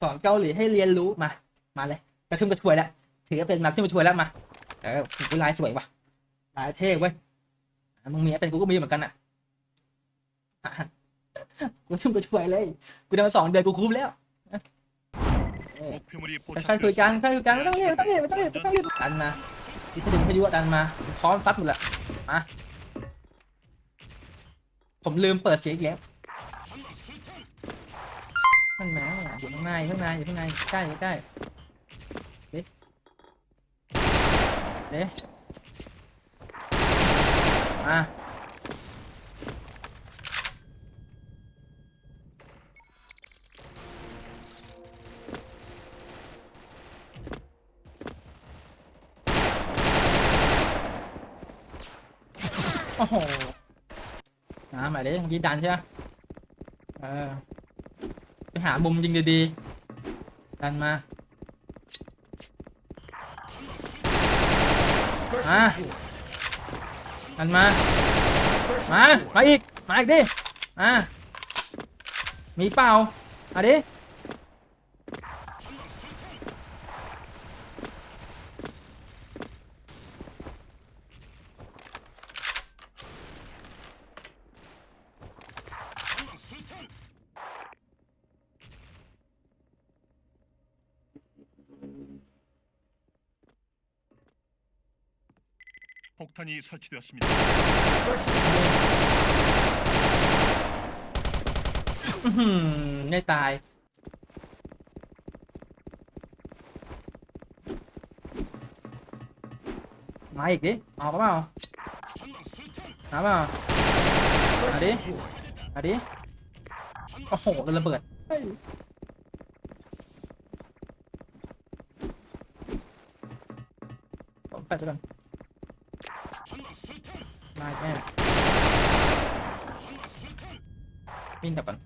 สอนเกาหลีให้เรียนรู้มา มาเลย กระทุ่มกระชวยแล้วถือเป็นมากระทุ่มกระชวยแล้วมาเออกูลายสวยว่ะลายเท่เว้ยมึงมีเป็นกูก็มีเหมือนกันอะกูชุ่มกระชวยเลยกูจะมาสองเดือนกูคุ้มแล้วค่อยคุยกันค่อยคุยกันไม่ต้องเรียกไม่ต้องเรียกไม่ต้องเรียกไม่ต้องเรียกดันมาที่ดึงพายุดันมาพร้อมซัดหมดละมาผมลืมเปิดเสียงแล้ว ในข้างในอยู่ข้างในใกล้ใกล้เด็เด็มาโอ้โหนะหมายเลขเมื่อกี้ดันใช่ไหมเออ หามุมยิงดีๆดันมามาดันมา มามาอีก มาอีกดิมามีเปล่าเอาดิ 폭탄이 설치되었습니다. อื้อหือไม่ตาย มาอีกดิเอาเปล่าเอาเปล่ามาดิมาดิ โอ้โหโดนระเบิดเฮ้ยผมแฟดไปก่อน มาแน่วิ่งกลับก่อน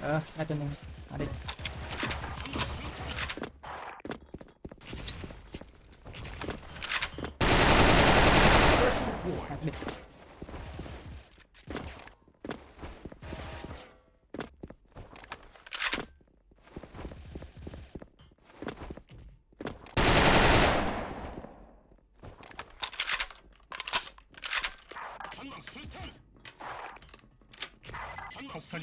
เออน่าจะหนึ่งมาดิหักดิ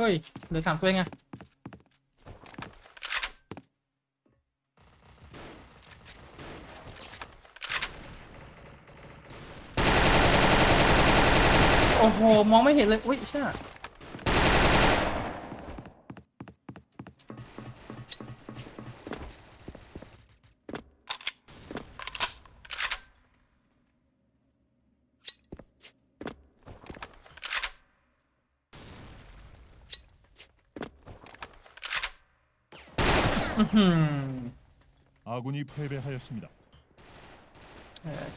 เฮ้ยเหลือสามตัวเองอะโอ้โห มองไม่เห็นเลย อุ้ยใช่ 아군이 패배하였습니다. เออ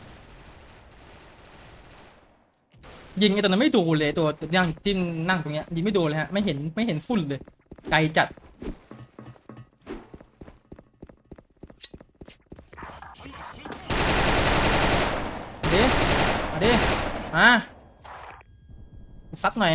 ยิงไอ้ตัวนั้นไม่โดนเลยตัวนั่งที่นั่งตรงเนี้ยยิงไม่โดนเลยฮะ ไม่เห็นไม่เห็นฝุ่นเลย ไกลจัด เดี๋ยวมาดิมาซัดหน่อย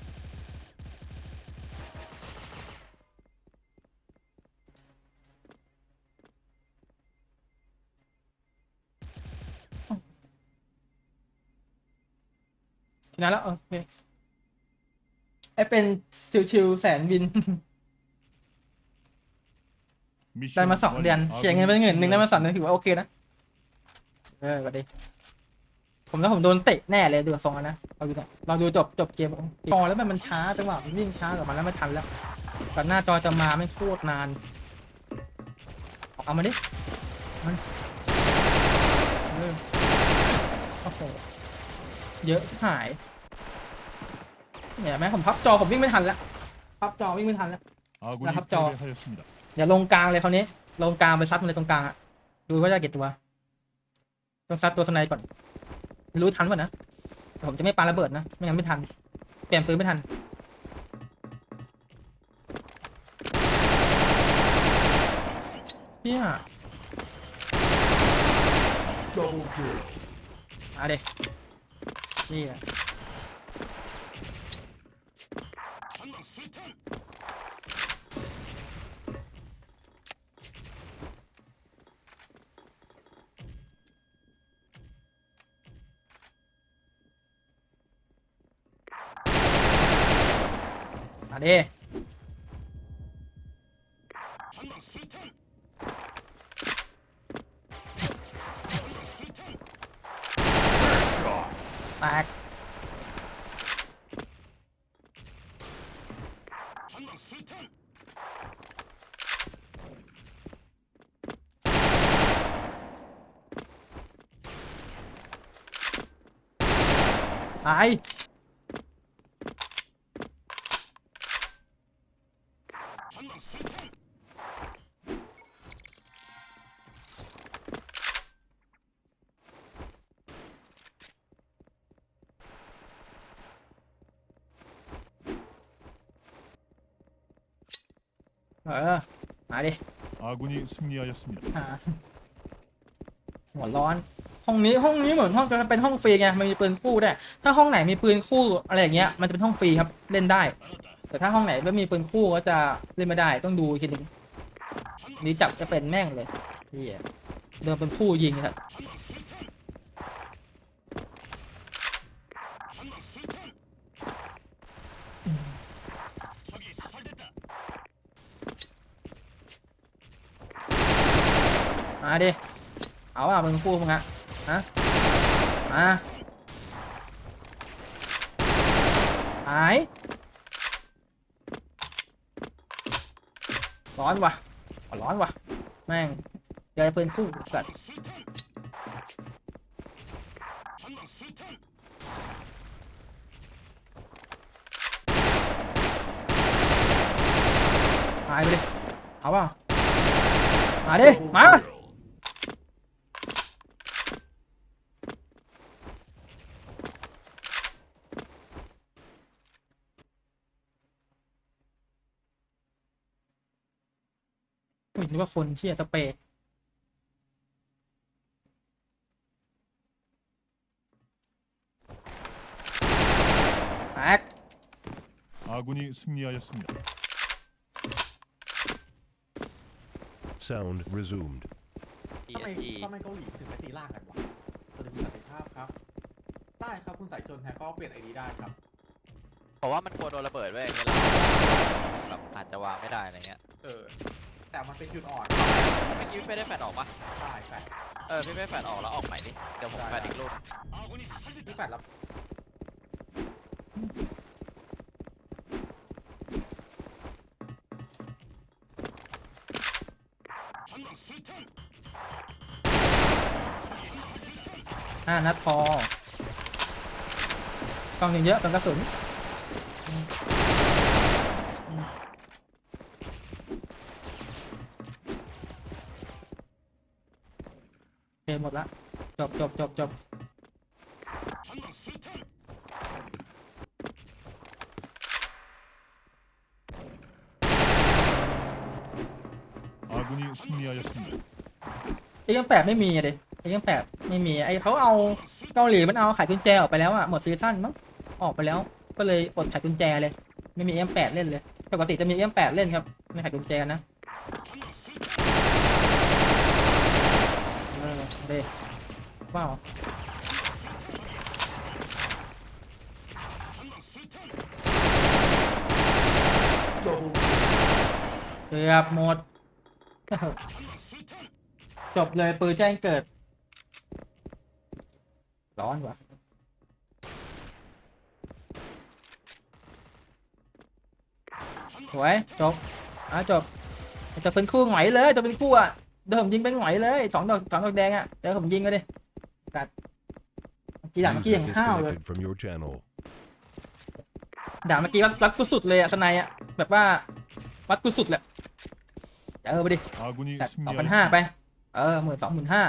นะแล้ว โอเคไอเป็นชิวๆแสนบิน ได้มาสองเดือนเสียเงินเป็นเงินหนึ่งได้มาสองเดือนถือว่าโอเคนะ เออก็ดี ผมแล้วผมโดนเตะแน่เลยเดือดทองนะเราดูเราดูจบจบเกมพอแล้วมันมันช้าจังหวะมันวิ่งช้ากับมันแล้วไม่ทันแล้วกับหน้าจอจะมาไม่โคตรนาน เอามาดิมันเยอะหาย เนี่ยแม่ผมพับจอผมวิ่งไม่ทันแล้วพับจอวิ่งไม่ทันแล้ว 아군이 나 합정. 패배하였습니다. อย่าลงกลางเลยคราวนี้ ลงกลางไปซัดมันเลยตรงกลางอะดูว่าจะเก็บตัว ต้องซัดตัวสไนก่อน รู้ทันป่ะนะแต่ผมจะไม่ปาระเบิดนะ ไม่งั้นไม่ทัน เปลี่ยนปืนไม่ทัน เนี่ยมาเด็นี่ อะมาเด้ เออ มาดิ 아군이 승리하였습니다. อ่าหัวร้อน ห้องนี้ห้องนี้เหมือนห้องจะเป็นห้องฟรีไงมันมีปืนคู่ได้วยถ้าห้องไหนมีปืนคู่อะไรอย่างเงี้ยมันจะเป็นห้องฟรีครับเล่นได้ แต่ถ้าห้องไหนไม่มีปืนคู่ก็จะเล่นไม่ได้ต้องดูอีกทีหนึงนี่จับจะเป็นแม่งเลยเฮียเดินเป็นคู่ยิงครับ มาดิ เอาอะปืนคู่มึงอะฮะ มาหายร้อนว่ะร้อนว่ะ แม่งเจอปืนคู่กัดหายไปดิ เอาเปล่ามาดิ มา อุ้ยนึกว่าคนเชี่ยสเปรย์แตก 아군이 승리하였습니다. Sound resumed. ทำไม TNT ทำไมเกาหลีถึงไม่ตีล่างกันวะจะมีศักยภาพครับ ได้ครับคุณสายชนแฮกก็เปลี่ยนไอดีได้ครับ เพราะว่ามันกลัวโดนระเบิดเว้ยเวลาแบบอาจจะวางไม่ได้อะไรเงี้ย เออ แต่มันเป็นจุดอ่อนเมื่อกี้พี่ไม่ได้แฟดออกปะใช่ใช่เออพี่ไม่แฟดออกแล้วออกใหม่ดิเดี๋ยวผมแฟดอีกลูกที่แปดแล้วห้านัดพอกล่องหนึ่งเยอะกล่องกระสุน ดละจบจบจบจบไอ้ยังแปดไม่มีเลยไอ้ยังแปดไม่มีไอ้เขาเอาเกาหลีมันเอาขายกุญแจออกไปแล้วอะหมดซีซั่นมั้งออกไปแล้ว ก็เลยปลดขายกุญแจเลย ไม่มีเอ็มแปดเล่นเลย ปกติจะมีเอ็มแปดเล่นครับไม่ขายกุญแจนะ เออเด้ว้าวเกือบหมดจบเลยปืนแจ้งเกิด ร้อนวะสวยจบอะจบ จะเป็นคู่หงอยเลย จะเป็นคู่อะ เดี๋ยวผมยิงเป็นหงอยเลยสองดอกสองดอกแดงอะเดี๋ยวผมยิงก็ดิตัดกี่ด่าเมื่อกี้อย่างห้าวเลยด่าเมื่อกี้วัดวัดกูสุดเลยอะสไนอะแบบว่าวัดกูสุดแหละเออไปดิต่อพันห้าไป เออหมื่นสองหมื่นห้า